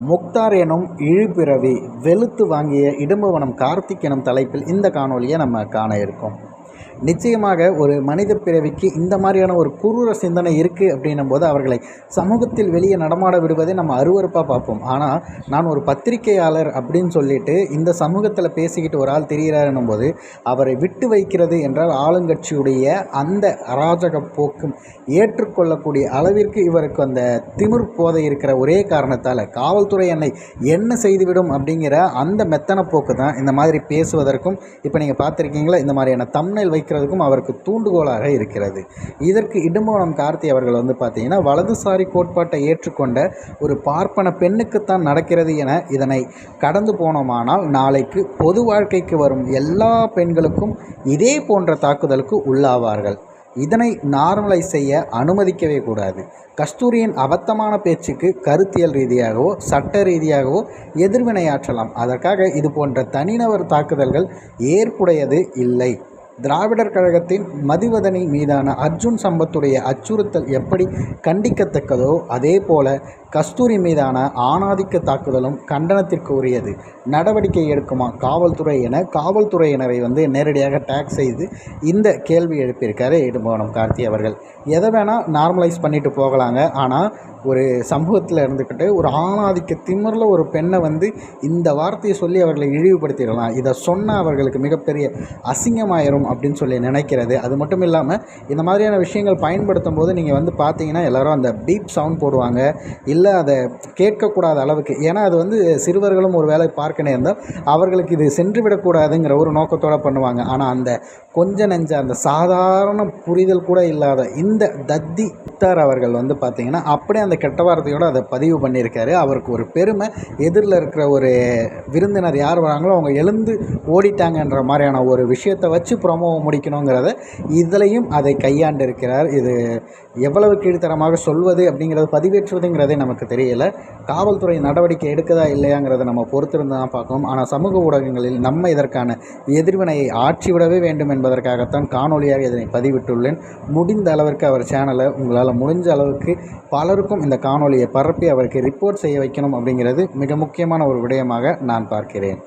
முக்தார் எனும் இழுபிறவி வெளுத்து வாங்கிய இடும்புவனம் கார்த்திக் எனும் தலைப்பில் இந்த காணொலியை நம்ம காண இருக்கோம். நிச்சயமாக ஒரு மனித பிறவிக்கு இந்த மாதிரியான ஒரு குரூர சிந்தனை இருக்குது அப்படின்னும் போது அவர்களை சமூகத்தில் வெளியே நடமாட விடுவதை நம்ம அருவறுப்பாக பார்ப்போம். ஆனால் நான் ஒரு பத்திரிகையாளர் அப்படின்னு சொல்லிட்டு இந்த சமூகத்தில் பேசிக்கிட்டு ஒரு ஆள் தெரிகிறாருன்னும் போது அவரை விட்டு வைக்கிறது என்றால் ஆளுங்கட்சியுடைய அந்த அராஜக போக்கும் ஏற்றுக்கொள்ளக்கூடிய அளவிற்கு இவருக்கு அந்த திமிர் போதை இருக்கிற ஒரே காரணத்தால் காவல்துறை என்னை என்ன செய்துவிடும் அப்படிங்கிற அந்த மெத்தன போக்கு தான் இந்த மாதிரி பேசுவதற்கும் இப்போ நீங்கள் பார்த்துருக்கீங்களா இந்த மாதிரியான தம்னைல் வைக்கிறதுக்கும் அவருக்கு தூண்டுகோலாக இருக்கிறது. இதற்கு இடும்பவனம் கார்த்தி அவர்கள் வந்து பார்த்தீங்கன்னா வலதுசாரி கோட்பாட்டை ஏற்றுக்கொண்ட ஒரு பார்ப்பன பெண்ணுக்குத்தான் நடக்கிறது என இதனை கடந்து போனோமானால் நாளைக்கு பொது வாழ்க்கைக்கு வரும் எல்லா பெண்களுக்கும் இதே போன்ற தாக்குதலுக்கு உள்ளாவார்கள். இதனை நார்மலைஸ் செய்ய அனுமதிக்கவே கூடாது. கஸ்தூரியின் அபத்தமான பேச்சுக்கு கருத்தியல் ரீதியாகவோ சட்ட ரீதியாகவோ எதிர்வினையாற்றலாம். அதற்காக இது போன்ற தனிநபர் தாக்குதல்கள் ஏற்புடையது இல்லை. திராவிடர் கழகத்தின் மதிவதனி மீதான அர்ஜுன் சம்பத்துடைய அச்சுறுத்தல் எப்படி கண்டிக்கத்தக்கதோ அதே போல கஸ்தூரி மீதான ஆணாதிக்க தாக்குதலும் கண்டனத்திற்கு உரியது. நடவடிக்கை எடுக்குமா காவல்துறை என காவல்துறையினரை வந்து நேரடியாக டேக் செய்து இந்த கேள்வி எழுப்பியிருக்காரு இடும்பவனம் கார்த்தி அவர்கள். எதை வேணால் நார்மலைஸ் பண்ணிட்டு போகலாங்க. ஆனால் ஒரு சமூகத்தில் இருந்துக்கிட்டு ஒரு ஆணாதிக்க திமிரில் ஒரு பெண்ணை வந்து இந்த வார்த்தையை சொல்லி அவர்களை இழிவுபடுத்திடலாம். இதை சொன்னால் அவர்களுக்கு மிகப்பெரிய அசிங்கமாயிரும் அப்படின்னு சொல்லி நினைக்கிறது. அது மட்டும் இல்லாமல் இந்த மாதிரியான விஷயங்கள் பயன்படுத்தும் போது நீங்கள் வந்து பார்த்தீங்கன்னா எல்லோரும் அந்த பீப் சவுண்ட் போடுவாங்க. இல்லை இல்லை அதை கேட்கக்கூடாத அளவுக்கு. ஏன்னா அது வந்து சிறுவர்களும் ஒரு வேலை பார்க்க நேர்ந்தால் அவர்களுக்கு இது சென்று விடக்கூடாதுங்கிற ஒரு நோக்கத்தோடு பண்ணுவாங்க. ஆனால் அந்த கொஞ்ச நெஞ்ச அந்த சாதாரண புரிதல் கூட இல்லாத இந்த தத்தி புத்தார் அவர்கள் வந்து பார்த்திங்கன்னா அப்படியே அந்த கெட்ட வார்த்தையோடு அதை பதிவு பண்ணியிருக்காரு. அவருக்கு ஒரு பெருமை எதிரில் இருக்கிற ஒரு விருந்தினர் யார் வராங்களோ அவங்க எழுந்து ஓடிட்டாங்கன்ற மாதிரியான ஒரு விஷயத்தை வச்சு ப்ரொமோவை முடிக்கணுங்கிறத இதுலேயும் அதை கையாண்டு இருக்கிறார் இது எவ்வளவு கீழ்த்தரமாக சொல்வது அப்படிங்கிறத பதிவேற்றுவதுங்கிறதே நமக்கு தெரியல. காவல்துறை நடவடிக்கை எடுக்கதா இல்லையாங்கிறத நம்ம பொறுத்திருந்து தான் பார்க்கணும். ஆனால் சமூக ஊடகங்களில் நம்ம இதற்கான எதிர்வினையை ஆற்றிவிடவே வேண்டும் என்பதற்காகத்தான் காணொலியாக இதனை பதிவிட்டுள்ளேன். முடிந்த அளவிற்கு அவர் சேனலை உங்களால் உங்களால் முடிஞ்ச அளவுக்கு பலருக்கும் இந்த காணொலியை பரப்பி அவருக்கு ரிப்போர்ட் செய்ய வைக்கணும் அப்படிங்கிறது மிக முக்கியமான ஒரு விடயமாக நான் பார்க்கிறேன்.